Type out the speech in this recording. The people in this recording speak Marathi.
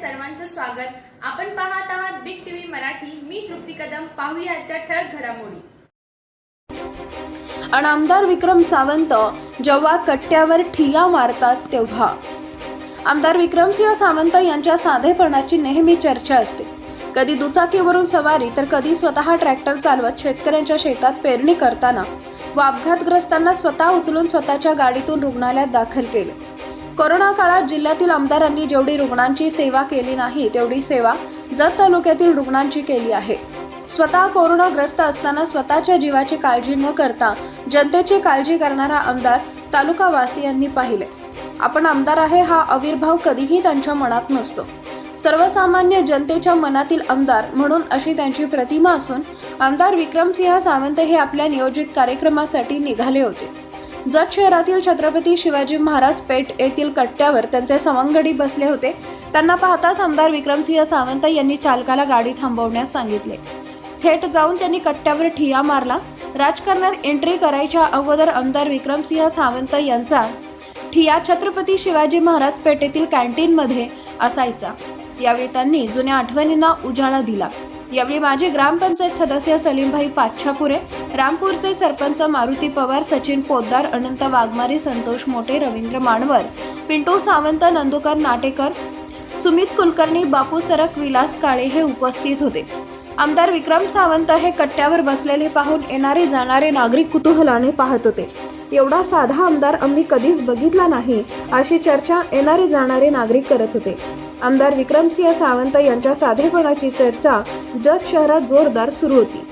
सर्वांचं स्वागत. आपण पाहत आहात बिग टीव्ही मराठी. मी तृप्ती कदम. पाहूया आजच्या ठळक घडामोडी. आणि आमदार विक्रम सावंत जेव्हा कट्ट्यावर ठिया मारतात तेव्हा. आमदार विक्रमसिंह सावंत यांच्या साधेपणाची नेहमी चर्चा असते. कधी दुचाकीवरून सवारी तर कधी स्वतः ट्रॅक्टर चालवत शेतकऱ्यांच्या शेतात पेरणी करताना. व अपघातग्रस्तांना स्वतः उचलून स्वतःच्या गाडीतून रुग्णालयात दाखल केले. कोरोना काळात जिल्ह्यातील आमदारांनी जेवढी रुग्णांची सेवा केली नाही तेवढी सेवा जत तालुक्यातील रुग्णांची केली आहे. स्वतः कोरोनाग्रस्त असताना स्वतःच्या जीवाची काळजी न करता जनतेची काळजी करणारा आमदार तालुकावासियांनी पाहिले. आपण आमदार आहे हा आविर्भाव कधीही त्यांच्या मनात नसतो. सर्वसामान्य जनतेच्या मनातील आमदार म्हणून अशी त्यांची प्रतिमा असून आमदार विक्रमसिंह सावंत हे आपल्या नियोजित कार्यक्रमासाठी निघाले होते. जत शहरातील छत्रपती शिवाजी महाराज पेठ येथील कट्ट्यावर त्यांचे सवंगडी बसले होते. त्यांना पाहताच आमदार विक्रमसिंह सावंत यांनी चालकाला गाडी थांबवण्यास सांगितले. थेट जाऊन त्यांनी कट्ट्यावर ठिया मारला. राजकारणात एंट्री करायच्या अगोदर आमदार विक्रमसिंह सावंत यांचा ठिया छत्रपती शिवाजी महाराज पेठेतील कॅन्टीनमध्ये असायचा. यावेळी त्यांनी जुन्या आठवणींना उजाळा दिला. यावेळी माजी ग्रामपंचायत सदस्य सलीमभाई पाच्छापुरे रामपूरचे सरपंच मारुती पवार सचिन पोद्दार अनंत वाघमारे संतोष मोटे रवींद्र मानवर पिंटू सावंत नंदुकर नाटेकर सुमित कुलकर्णी बापू सरक विलास काळे हे उपस्थित होते. आमदार विक्रम सावंत हे कट्ट्यावर बसलेले पाहून येणारे जाणारे नागरिक कुतूहलाने पाहत होते. एवढा साधा आमदार आम्ही कधीच बघितला नाही अशी चर्चा येणारे जाणारे नागरिक करत होते. आमदार विक्रमसिंह सावंत यांच्या साधेपणाची चर्चा जत शहरात जोरदार सुरू होती.